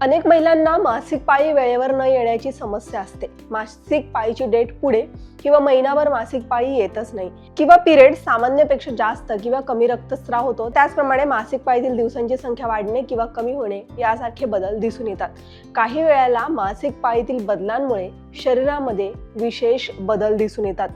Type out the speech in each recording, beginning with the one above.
अनेक महिलांना मासिक पाळी वेळेवर न येण्याची समस्या असते. मासिक पाळीची डेट पुढे किंवा महिनाभर मासिक पाळी येतच नाही. किंवा पिरियड सामान्यपेक्षा जास्त किंवा कमी रक्तस्राव होतो त्याचप्रमाणे मासिक पाळीतील दिवसांची संख्या वाढणे किंवा कमी होणे यासारखे बदल दिसून येतात. काही वेळेला मासिक पाळीतील बदलांमुळे शरीरामध्ये विशेष बदल दिसून येतात.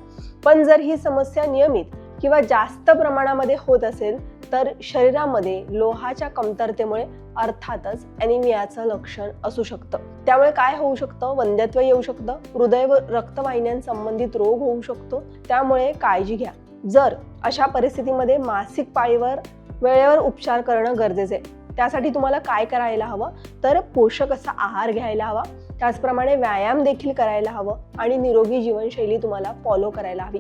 पण जर ही समस्या नियमित किंवा जास्त प्रमाणामध्ये होत असेल तर शरीरामध्ये लोहाच्या कमतरतेमुळे अर्थातच ॲनिमियाचं लक्षण असू शकतं. त्यामुळे काय होऊ शकतं? वंध्यत्व येऊ शकतं. हृदय व रक्तवाहिन्यांसंबंधित रोग होऊ शकतो. त्यामुळे काळजी घ्या. जर अशा परिस्थितीमध्ये मासिक पाळीवर वेळेवर उपचार करणं गरजेचं आहे. त्यासाठी तुम्हाला काय करायला हवं? तर पोषक असा आहार घ्यायला हवा. त्याचप्रमाणे व्यायाम देखील करायला हवं आणि निरोगी जीवनशैली तुम्हाला फॉलो करायला हवी.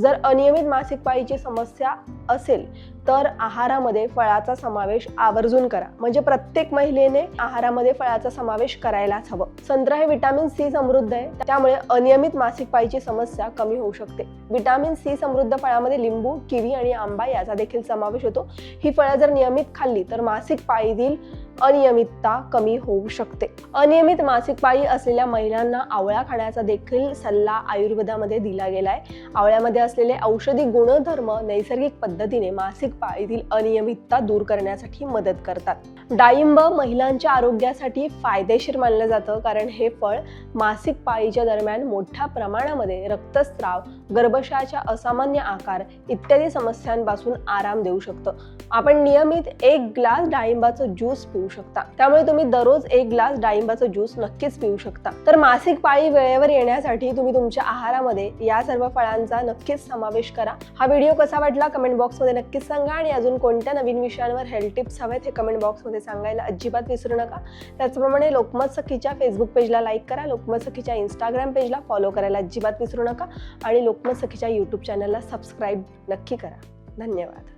जर अनियमित मासिक पाळीची समस्या असेल तर आहारामध्ये फळाचा समावेश आवर्जून करा. म्हणजे प्रत्येक महिलेने आहारामध्ये फळाचा समावेश करायलाच हवं. संत्रा हे विटॅमिन सी समृद्ध आहे. त्यामुळे अनियमित मासिक पाळीची समस्या कमी होऊ शकते. विटॅमिन सी समृद्ध फळामध्ये लिंबू किवी आणि आंबा याचा देखील समावेश होतो. ही फळं जर नियमित खाल्ली तर मासिक पाळीतील अनियमितता कमी होऊ शकते. अनियमित मासिक पाळी असलेल्या महिलांना आवळा खाण्याचा देखील सल्ला आयुर्वेदामध्ये दिला गेलाय. आवळ्यामध्ये असलेले औषधी गुणधर्म नैसर्गिक पद्धतीने मासिक पाळीतील अनियमितता दूर करण्यासाठी मदत करतात. डाळिंब महिलांच्या आरोग्यासाठी फायदेशीर मानलं जातं कारण हे फळ मासिक पाळीच्या दरम्यान मोठ्या प्रमाणामध्ये रक्तस्राव गर्भाशयाच्या असामान्य आकार इत्यादी समस्यांपासून आराम देऊ शकतं. आपण नियमित एक ग्लास डाळिंबाचं ज्यूस पिऊ शकता. त्यामुळे तुम्ही दररोज एक ग्लास डाळिंबाचं ज्यूस नक्कीच पिऊ शकता. तर मासिक पाळी वेळेवर येण्यासाठी तुम्ही तुमच्या आहारामध्ये या सर्व फळांचा नक्कीच समावेश करा. हा व्हिडिओ कसा वाटला कमेंट बॉक्समध्ये नक्कीच सांगा आणि अजून कोणत्या नवीन विषयांवर हेल्थ टिप्स हवेत हे कमेंट बॉक्समध्ये सांगायला अजिबात विसरू नका. त्याचप्रमाणे लोकमत सखीच्या फेसबुक पेजला लाईक करा लोकमत सखीच्या इंस्टाग्राम पेजला फॉलो करायला अजिबात विसरू नका आणि लोकमत सखीच्या यूट्यूब चॅनलला सबस्क्राईब नक्की करा. धन्यवाद.